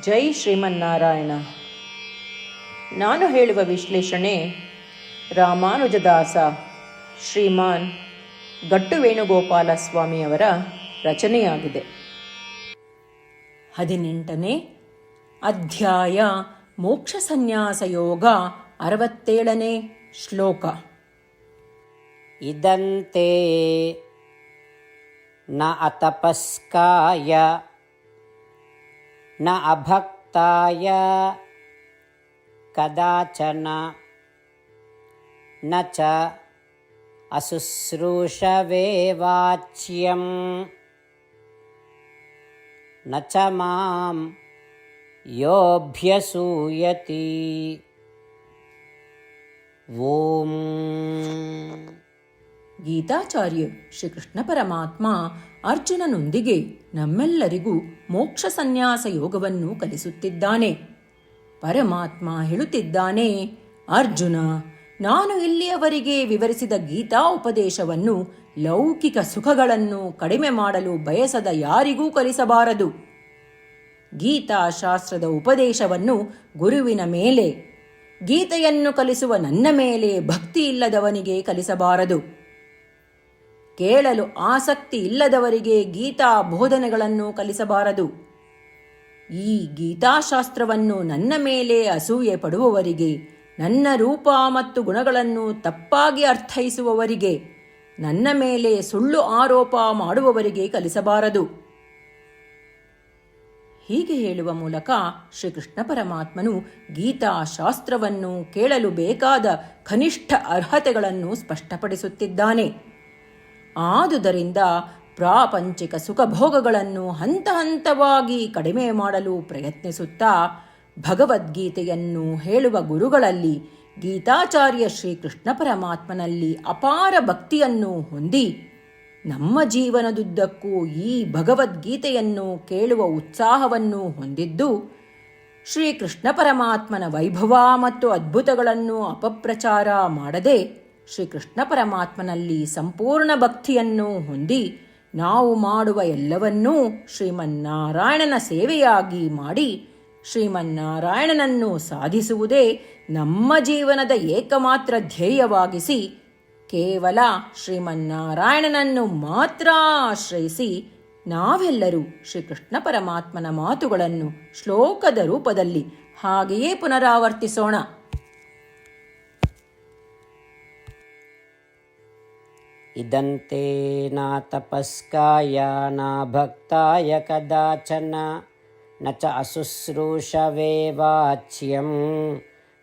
ಜೈ ಶ್ರೀಮನ್ನಾರಾಯಣ. ನಾನು ಹೇಳುವ ವಿಶ್ಲೇಷಣೆ ರಾಮಾನುಜದಾಸ ಶ್ರೀಮಾನ್ ಗಟ್ಟು ವೇಣುಗೋಪಾಲ ಸ್ವಾಮಿಯವರ ರಚನೆಯಾಗಿದೆ. ಹದಿನೆಂಟನೇ ಅಧ್ಯಾಯ ಮೋಕ್ಷ ಸನ್ಯಾಸ ಯೋಗ ಅರವತ್ತೇಳನೇ ಶ್ಲೋಕ. ಇದಂತೆ ನ ಅತಪಸ್ಕಾಯ न अभक्ताय कदाचन न च अशुश्रूषवे वाच्यम् न च माँ योऽभ्यसूयति ॐ ಗೀತಾಚಾರ್ಯ ಶ್ರೀಕೃಷ್ಣ ಪರಮಾತ್ಮ ಅರ್ಜುನನೊಂದಿಗೆ ನಮ್ಮೆಲ್ಲರಿಗೂ ಮೋಕ್ಷ ಸನ್ಯಾಸ ಯೋಗವನ್ನು ಕಲಿಸುತ್ತಿದ್ದಾನೆ. ಪರಮಾತ್ಮ ಹೇಳುತ್ತಿದ್ದಾನೆ, ಅರ್ಜುನ, ನಾನು ಇಲ್ಲಿಯವರೆಗೆ ವಿವರಿಸಿದ ಗೀತಾ ಉಪದೇಶವನ್ನು ಲೌಕಿಕ ಸುಖಗಳನ್ನು ಕಡಿಮೆ ಮಾಡಲು ಬಯಸದ ಯಾರಿಗೂ ಕಲಿಸಬಾರದು. ಗೀತಾಶಾಸ್ತ್ರದ ಉಪದೇಶವನ್ನು ಗುರುವಿನ ಮೇಲೆ, ಗೀತೆಯನ್ನು ಕಲಿಸುವ ನನ್ನ ಮೇಲೆ ಭಕ್ತಿ ಇಲ್ಲದವನಿಗೆ ಕಲಿಸಬಾರದು. ಕೇಳಲು ಆಸಕ್ತಿ ಇಲ್ಲದವರಿಗೆ ಗೀತಾ ಬೋಧನೆಗಳನ್ನು ಕಲಿಸಬಾರದು. ಈ ಗೀತಾಶಾಸ್ತ್ರವನ್ನು ನನ್ನ ಮೇಲೆ ಅಸೂಯೆ ಪಡುವವರಿಗೆ, ನನ್ನ ರೂಪ ಮತ್ತು ಗುಣಗಳನ್ನು ತಪ್ಪಾಗಿ ಅರ್ಥೈಸುವವರಿಗೆ, ನನ್ನ ಮೇಲೆ ಸುಳ್ಳು ಆರೋಪ ಮಾಡುವವರಿಗೆ ಕಲಿಸಬಾರದು. ಹೀಗೆ ಹೇಳುವ ಮೂಲಕ ಶ್ರೀಕೃಷ್ಣ ಪರಮಾತ್ಮನು ಗೀತಾಶಾಸ್ತ್ರವನ್ನು ಕೇಳಲು ಬೇಕಾದ ಕನಿಷ್ಠ ಅರ್ಹತೆಗಳನ್ನು ಸ್ಪಷ್ಟಪಡಿಸುತ್ತಿದ್ದಾನೆ. ಆದುದರಿಂದ ಪ್ರಾಪಂಚಿಕ ಸುಖಭೋಗಗಳನ್ನು ಹಂತ ಹಂತವಾಗಿ ಕಡಿಮೆ ಮಾಡಲು ಪ್ರಯತ್ನಿಸುತ್ತಾ ಭಗವದ್ಗೀತೆಯನ್ನು ಹೇಳುವ ಗುರುಗಳಲ್ಲಿ ಗೀತಾಚಾರ್ಯ ಶ್ರೀಕೃಷ್ಣ ಪರಮಾತ್ಮನಲ್ಲಿ ಅಪಾರ ಭಕ್ತಿಯನ್ನು ಹೊಂದಿ ನಮ್ಮ ಜೀವನದುದ್ದಕ್ಕೂ ಈ ಭಗವದ್ಗೀತೆಯನ್ನು ಕೇಳುವ ಉತ್ಸಾಹವನ್ನು ಹೊಂದಿದ್ದು ಶ್ರೀಕೃಷ್ಣ ಪರಮಾತ್ಮನ ವೈಭವ ಮತ್ತು ಅದ್ಭುತಗಳನ್ನು ಅಪಪ್ರಚಾರ ಮಾಡದೆ ಶ್ರೀಕೃಷ್ಣ ಪರಮಾತ್ಮನಲ್ಲಿ ಸಂಪೂರ್ಣ ಭಕ್ತಿಯನ್ನು ಹೊಂದಿ ನಾವು ಮಾಡುವ ಎಲ್ಲವನ್ನೂ ಶ್ರೀಮನ್ನಾರಾಯಣನ ಸೇವೆಯಾಗಿ ಮಾಡಿ ಶ್ರೀಮನ್ನಾರಾಯಣನನ್ನು ಸಾಧಿಸುವುದೇ ನಮ್ಮ ಜೀವನದ ಏಕಮಾತ್ರ ಧ್ಯೇಯವಾಗಿಸಿ ಕೇವಲ ಶ್ರೀಮನ್ನಾರಾಯಣನನ್ನು ಮಾತ್ರ ಆಶ್ರಯಿಸಿ ನಾವೆಲ್ಲರೂ ಶ್ರೀಕೃಷ್ಣ ಪರಮಾತ್ಮನ ಮಾತುಗಳನ್ನು ಶ್ಲೋಕದ ರೂಪದಲ್ಲಿ ಹಾಗೆಯೇ ಪುನರಾವರ್ತಿಸೋಣ. ಇದಂತೆ ನಾ ತಪಸ್ಕಾಯ ನಾ ಭಕ್ತಾಯ ಕದಾಚನ ನ ಚ ಅಶುಶ್ರೂಷವೇ ವಾಚ್ಯಂ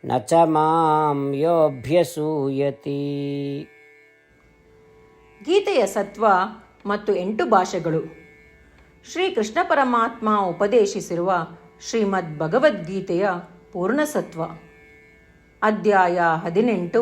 ನ ಚ ಮಾಂ ಯೋಭ್ಯಸೂಯತಿ ಗೀತೆಯ ಸತ್ವ ಮತ್ತು ಎಂಟು ಭಾಷೆಗಳು. ಶ್ರೀ ಕೃಷ್ಣ ಪರಮಾತ್ಮ ಉಪದೇಶಿಸಿರುವ ಶ್ರೀಮದ್ ಭಗವದ್ಗೀತೆಯ ಪೂರ್ಣಸತ್ವ ಅಧ್ಯಾಯ ಹದಿನೆಂಟು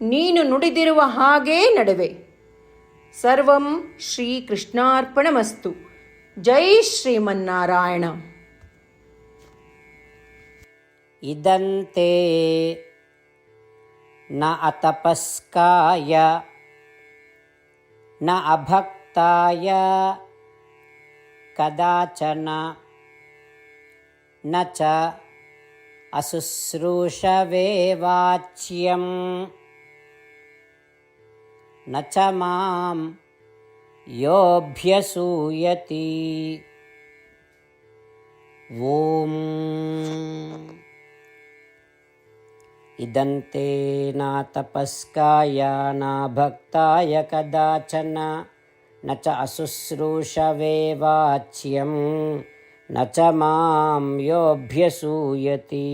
ನೀನು ನುಡಿದಿರುವ ಹಾಗೇ ನಡುವೆ. ಸರ್ವಂ ಶ್ರೀಕೃಷ್ಣಾರ್ಪಣಮಸ್ತು. ಜೈ ಶ್ರೀಮನ್ನಾರಾಯಣ. ಇದಂತೆ ನ ಅತಪಸ್ಕಾಯ, ನ ಅಭಕ್ತಾಯ, ಕದಾಚನ, ನ ಚ ಅಶುಶ್ರೂಷವೇ न च माँ योऽभ्यसूयति। ॐ इदन्ते न तपस्काय न भक्ताय कदाचन। न च अशुश्रूषवे वाच्यं न च माँ योऽभ्यसूयति।